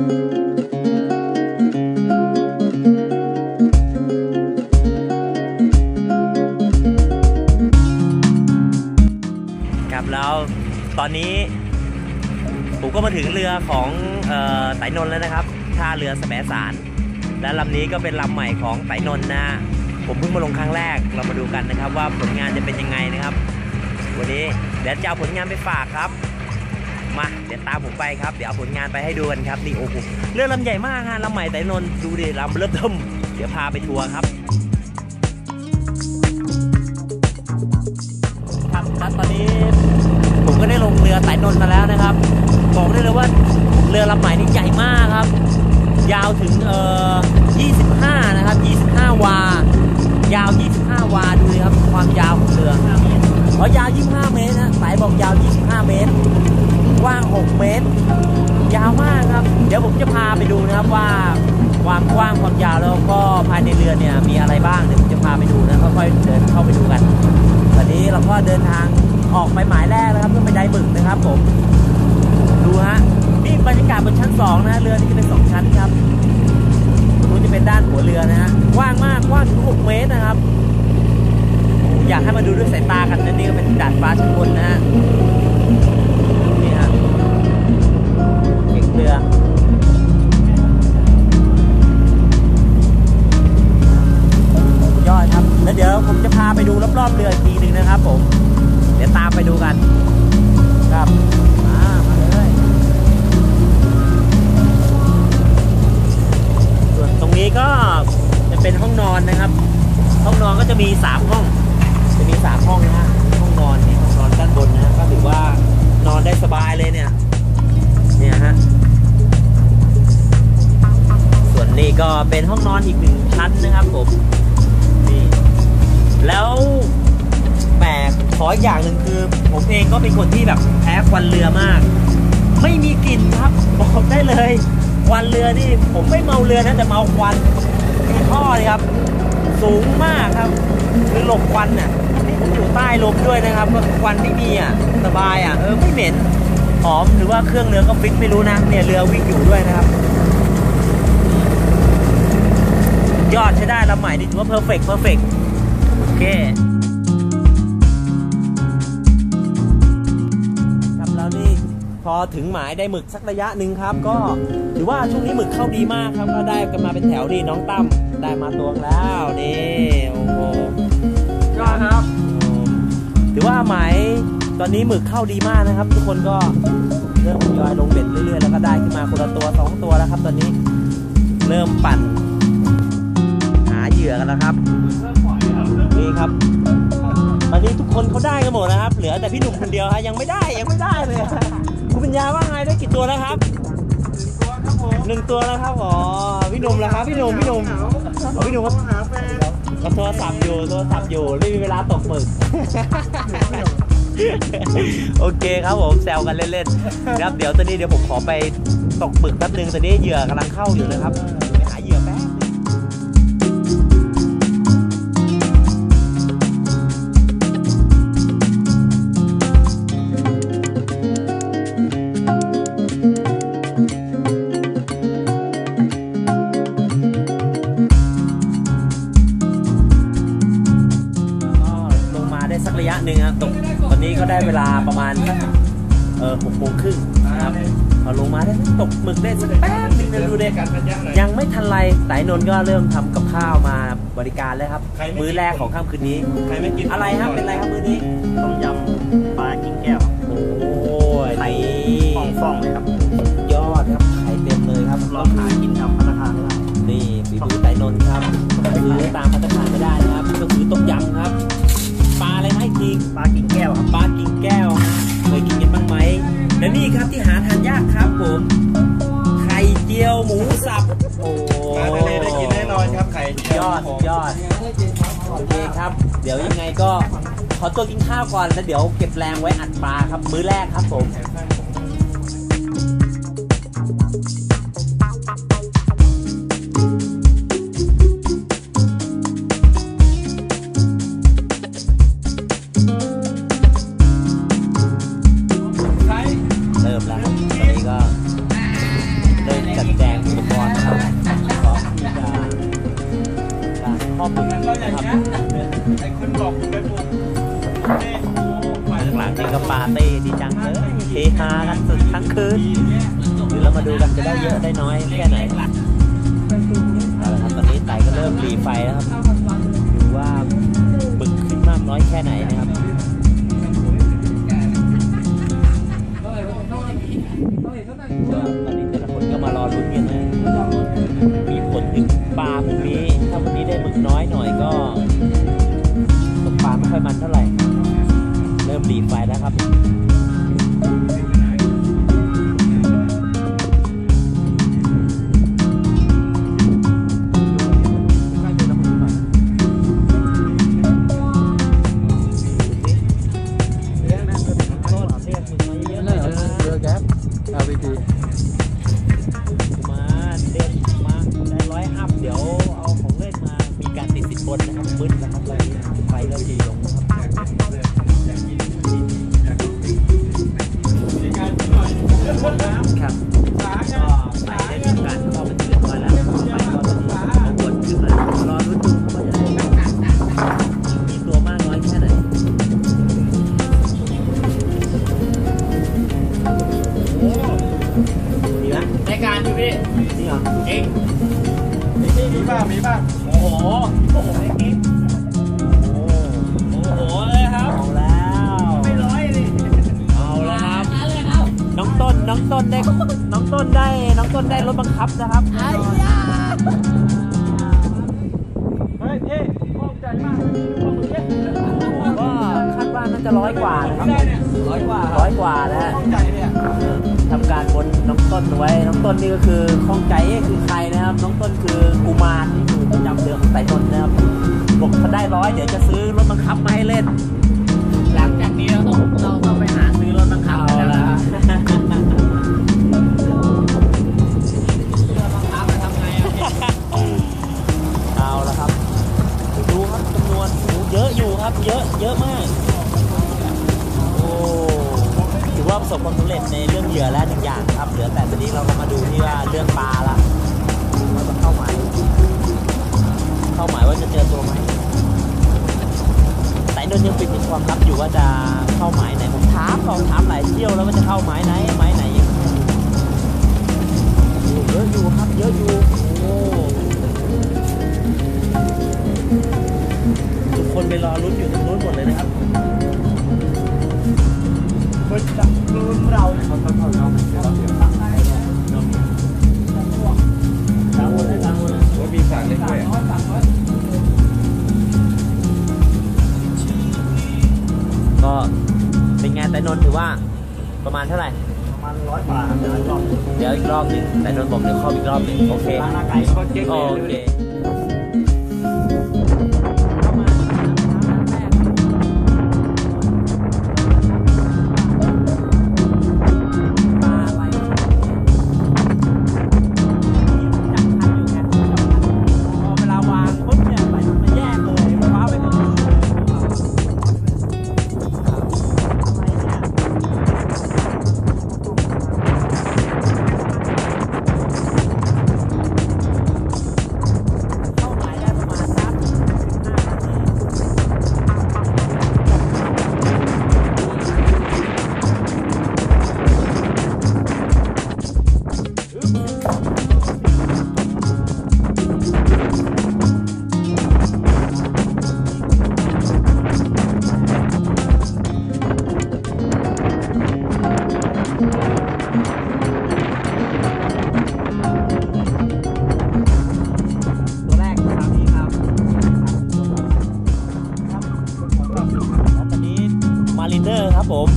ครับแล้วตอนนี้ผมก็มาถึงเรือของออไตนนท์แล้วนะครับท่าเรือแสมสาร และลำนี้ก็เป็นลำใหม่ของไตนนท์นะผมเพิ่งมาลงครั้งแรกเรามาดูกันนะครับ ว่าผลงานจะเป็นยังไงนะครับ วันนี้เดี๋ยวจะเอาผลงานไปฝากครับ มาเดี๋ยวตามผมไปครับ เดี๋ยวเอาผลงานไปให้ดูกันครับ นี่โอ้โหเรือลำใหญ่มากฮะลำใหม่ไตรนนดูดิลำเริ่มเทิมเดี๋ยวพาไปทัวร์ครับ ครับแล้วตอนนี้ผมก็ได้ลงเรือไต่นนมาแล้วนะครับ บอกได้เลยว่าเรือลำใหม่นี่ใหญ่มากครับ ยาวถึงเอ่อ25 นะครับ 25 วา ยาว 25 วา ดูเลยครับ ความยาวของเรืออ๋อยาว 25 เมตรนะ สายบอกยาว 25 เมตร กว้าง 6 เมตร ยาวมากครับ เดี๋ยวผมจะพาไปดูนะครับว่าความกว้างความยาวแล้วก็ภายในเรือเนี่ยมีอะไรบ้างเดี๋ยวผมจะพาไปดูนะค่อยๆเดินเข้าไปดูกันตอนนี้เราก็เดินทางออกไปหมายแรกนะครับเพื่อไปได้บึกนะครับผมดูฮะนี่บรรยากาศบนชั้นสองนะเรือนี่จะเป็นสองชั้นครับรงนู้จะเป็นด้านหัวเรือนะฮะกว้างมากกว้างถึง6เมตรนะครับอยากให้มาดูด้วยสายตากันนะนี่ก็เป็นดาดฟ้าชั้นบนนะฮะ เป็นห้องนอนนะครับ ห้องนอนก็จะมีสามห้อง จะมีสามห้องนะฮะห้องนอนนี่ห้องนอนด้านบนนะฮะก็ถือว่านอนได้สบายเลยเนี่ย เนี่ยฮะส่วนนี้ก็เป็นห้องนอนอีกหนึ่งชั้นนะครับผมนี่แล้วแหมขออีกอย่างหนึ่งคือ ผมเองก็เป็นคนที่แบบแพ้ควันเรือมาก ไม่มีกลิ่นครับบอกได้เลยควันเรือนี่ผมไม่เมาเรือนะแต่เมาควัน ท่อเลยครับ สูงมากครับ คือหลบควันน่ะนี่ผมอยู่ใต้ลมด้วยนะครับก็ควันไม่มีอะสบายอะเออไม่เหม็นหอมหรือว่าเครื่องเรือก็ฟิตไม่รู้นะเนี่ยเรือวิ่งอยู่ด้วยนะครับ ยอดใช้ได้ลำใหม่ดีถือว่าเพอร์เฟกต์เพอร์เฟกต์โอเค พอถึงหมายได้หมึกสักระยะหนึ่งครับ ก็ถือว่าช่วงนี้หมึกเข้าดีมากครับก็ได้กันมาเป็นแถวนี่น้องตั้มได้มาตวงแล้วนี่โอ้โหยอดครับ ถือว่าหมายตอนนี้หมึกเข้าดีมากนะครับ ทุกคนก็เริ่มทยอยลงเบ็ดเรื่อยๆแล้วก็ได้ขึ้นมาคนละตัวสองตัวแล้วครับ ตอนนี้เริ่มปั่น หาเหยื่อกันแล้วครับนี่ครับตอนนี้ทุกคนเขาได้กันหมดนะครับ เหลือแต่พี่หนุ่มคนเดียวฮะยังไม่ได้ยังไม่ได้เลย คุณปัญญาว่าไงได้กี่ตัวแล้วครับตัวครับผมหนึ่งตัวแล้วครับอ๋อพี่หนุ่มแล้วครับพี่หนุ่มพี่หนุ่มอ๋อพี่หนุ่มก็หาแฟนก็โทรศัพท์อยู่โทรศัพท์อยู่ไม่มีเวลาตกหมึกโอเคครับผมแซวกันเล่นๆครับเดี๋ยวตอนนี้เดี๋ยวผมขอไปตกหมึกแป๊บนึงตอนนี้เหยื่อกำลังเข้าอยู่นะครับ พอลงมาได้ตกหมึกได้สักแป๊บนึงนะดูเด็กันกันยักษ์เลยยังไม่ทันไรสายนนท์ก็เริ่มทำกับข้าวมาบริการแล้วครับใครไม่มื้อแรกของค่ำคืนนี้ใครไม่กินอะไรครับเป็นอะไรครับมื้อนี้ต้มยำปลากิ้งแก้วโอ้ยไข่นี่ฟองฟองๆเลยครับยอดครับไข่เต็มเลยครับลองหากินทำพัตตาคารไม่ได้นี่ฝีมือสายนนท์ครับซื้อตามพัตตา ดี๋ยวยังไงก็ขอตัวกินข้าวก่อนแล้วเดี๋ยวเก็บแรงไว้อัดปลาครับ มื้อแรกครับผม พ่อปึกนะครับไอ้คนบอกคุณไปปลูกหลังๆนี่ก็ปาร์ตี้ดีจังเลยเฮฮากันสุดทั้งคืนเดี๋ยวเรามาดูกันจะได้เยอะได้น้อยแค่ไหนเอาละครับตอนนี้ไต่ก็เริ่มรีไฟแล้วครับดูว่าบึกขึ้นมากน้อยแค่ไหนนะครับ รายการอยู่พี่นี่เหรอเองมีบ้างมีบ้างโอ้โหโอ้โหไอ้กิ๊กโอ้โหเลยครับเอาแล้วไม่ร้อยเลยเอาแล้วครับน้องต้นน้องต้นได้น้องต้นได้น้องต้นได้รถบังคับนะครับเฮ้ยพี่ข้องใจมากข้องมือเนี่ยก็คาดว่าน่าจะร้อยกว่านะครับร้อยกว่าร้อยกว่าแล้วใจเนี่ย ทำการบนน้องต้นไว้ น้องต้นนี่ก็คือข้องใจคือใครนะครับ น้องต้นคือกุมารที่อยู่ประจำเดือนของไต่นนนะครับบอกถ้าได้ร้อยเดี๋ยวจะซื้อรถบังคับมาให้เล่น หลังจากนี้เราต้องเราต้องไปหา ปิดเป็นความลับอยู่ว่าจะเข้าหมายไหนผมถามลองถามหลายเที่ยวแล้วว่าจะเข้าหมายไหนหมายไหนยังเยอะอยู่ครับเยอะอยู่โอ้ทุกคนไปรอลุ้นอยู่ตรงนู้นหมดเลยนะครับคนจับรุ่นเราเนี่ยเขาต้องเขาเราเราเสียตังค์ให้เรามีตังค์หมดให้ตังค์หมดเลยว่ามีสั่งเล็กด้วย ก็เป็นไงแต่นนท์ถือว่าประมาณเท่าไหร่ประมาณร้อยกว่าเดี๋ยวรอบเดี๋ยวอีกรอบหนึ่งแต่นนท์บอกเดี๋ยวเข้าอีกรอบหนึ่งโอเคร้านอาไก่เขาเจ๊งโอเลยเค ลินเดอร์ครับผม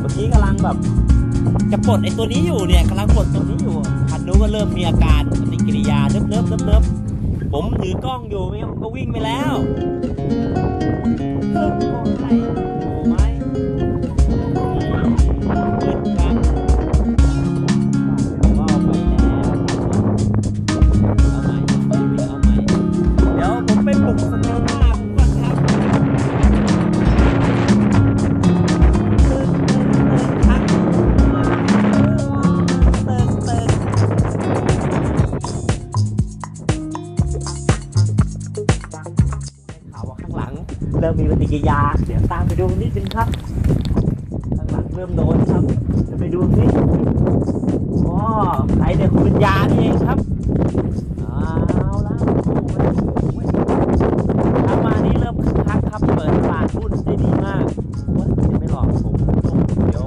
เมื่อกี้กำลังแบบจะปลดไอ้ตัวนี้อยู่เนี่ยกำลังปลดตัวนี้อยู่คันนู้นก็เริ่มมีอาการปฏิกิริยาเนิบเนิบเนิบเนิบผมถือกล้องอยู่ไม่งั้นก็วิ่งไปแล้ว เริ่มมีปฏิกิริยา เดี๋ยวตามไปดูนิดนึงครับข้างหลังเริ่มโดนครับจะไปดูนิดอ๋อไอเด็กคุณยานี่เองครับเอาละทมานี้เริ่มคักครับเปิดตาดหุ้ได้ดีมากว่าจะไม่หลอกผมเดี๋ยว